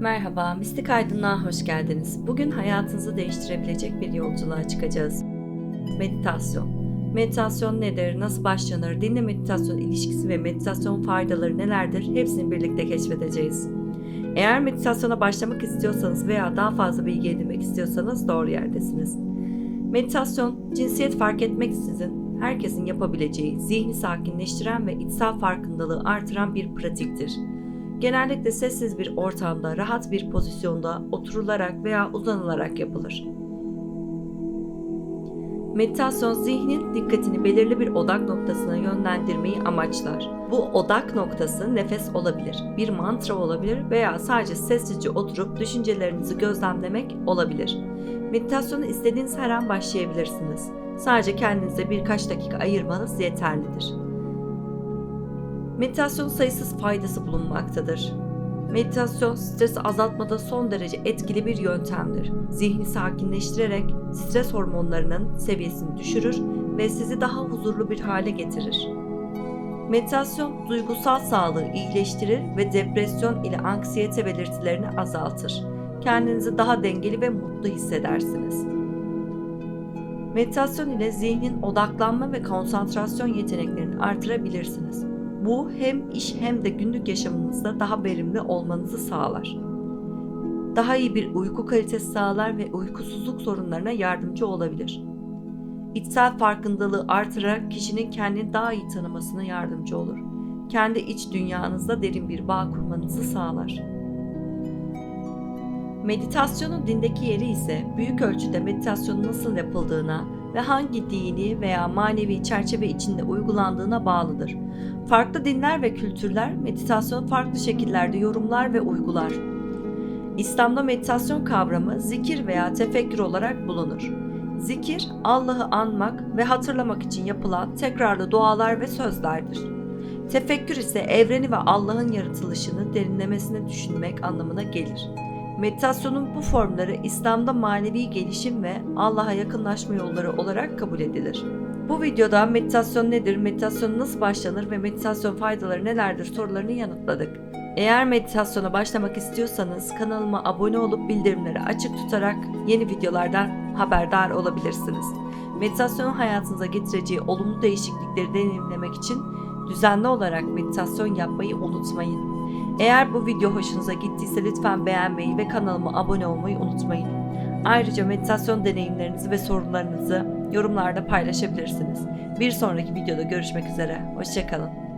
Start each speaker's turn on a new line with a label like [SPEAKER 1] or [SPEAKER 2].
[SPEAKER 1] Merhaba, Mistik Aydınlığa hoş geldiniz. Bugün hayatınızı değiştirebilecek bir yolculuğa çıkacağız. Meditasyon. Meditasyon nedir, nasıl başlanır, dinle meditasyon ilişkisi ve meditasyon faydaları nelerdir hepsini birlikte keşfedeceğiz. Eğer meditasyona başlamak istiyorsanız veya daha fazla bilgi edinmek istiyorsanız doğru yerdesiniz. Meditasyon, cinsiyet fark etmeksizin herkesin yapabileceği, zihni sakinleştiren ve içsel farkındalığı artıran bir pratiktir. Genellikle sessiz bir ortamda, rahat bir pozisyonda oturularak veya uzanılarak yapılır. Meditasyon zihnin dikkatini belirli bir odak noktasına yönlendirmeyi amaçlar. Bu odak noktası nefes olabilir, bir mantra olabilir veya sadece sessizce oturup düşüncelerinizi gözlemlemek olabilir. Meditasyonu istediğiniz her an başlayabilirsiniz. Sadece kendinize birkaç dakika ayırmanız yeterlidir. Meditasyon sayısız faydası bulunmaktadır. Meditasyon stresi azaltmada son derece etkili bir yöntemdir. Zihni sakinleştirerek stres hormonlarının seviyesini düşürür ve sizi daha huzurlu bir hale getirir. Meditasyon duygusal sağlığı iyileştirir ve depresyon ile anksiyete belirtilerini azaltır. Kendinizi daha dengeli ve mutlu hissedersiniz. Meditasyon ile zihnin odaklanma ve konsantrasyon yeteneklerini artırabilirsiniz. Bu hem iş hem de günlük yaşamınızda daha verimli olmanızı sağlar. Daha iyi bir uyku kalitesi sağlar ve uykusuzluk sorunlarına yardımcı olabilir. İçsel farkındalığı artırarak kişinin kendini daha iyi tanımasına yardımcı olur. Kendi iç dünyanızda derin bir bağ kurmanızı sağlar. Meditasyonun dindeki yeri ise büyük ölçüde meditasyonun nasıl yapıldığına ve hangi dini veya manevi çerçeve içinde uygulandığına bağlıdır. Farklı dinler ve kültürler meditasyon farklı şekillerde yorumlar ve uygular. İslam'da meditasyon kavramı zikir veya tefekkür olarak bulunur. Zikir, Allah'ı anmak ve hatırlamak için yapılan tekrarlı dualar ve sözlerdir. Tefekkür ise evreni ve Allah'ın yaratılışını derinlemesine düşünmek anlamına gelir. Meditasyonun bu formları İslam'da manevi gelişim ve Allah'a yakınlaşma yolları olarak kabul edilir. Bu videoda meditasyon nedir, meditasyon nasıl başlanır ve meditasyon faydaları nelerdir sorularını yanıtladık. Eğer meditasyona başlamak istiyorsanız kanalıma abone olup bildirimleri açık tutarak yeni videolardan haberdar olabilirsiniz. Meditasyonun hayatınıza getireceği olumlu değişiklikleri deneyimlemek için düzenli olarak meditasyon yapmayı unutmayın. Eğer bu video hoşunuza gittiyse lütfen beğenmeyi ve kanalıma abone olmayı unutmayın. Ayrıca meditasyon deneyimlerinizi ve sorularınızı yorumlarda paylaşabilirsiniz. Bir sonraki videoda görüşmek üzere. Hoşçakalın.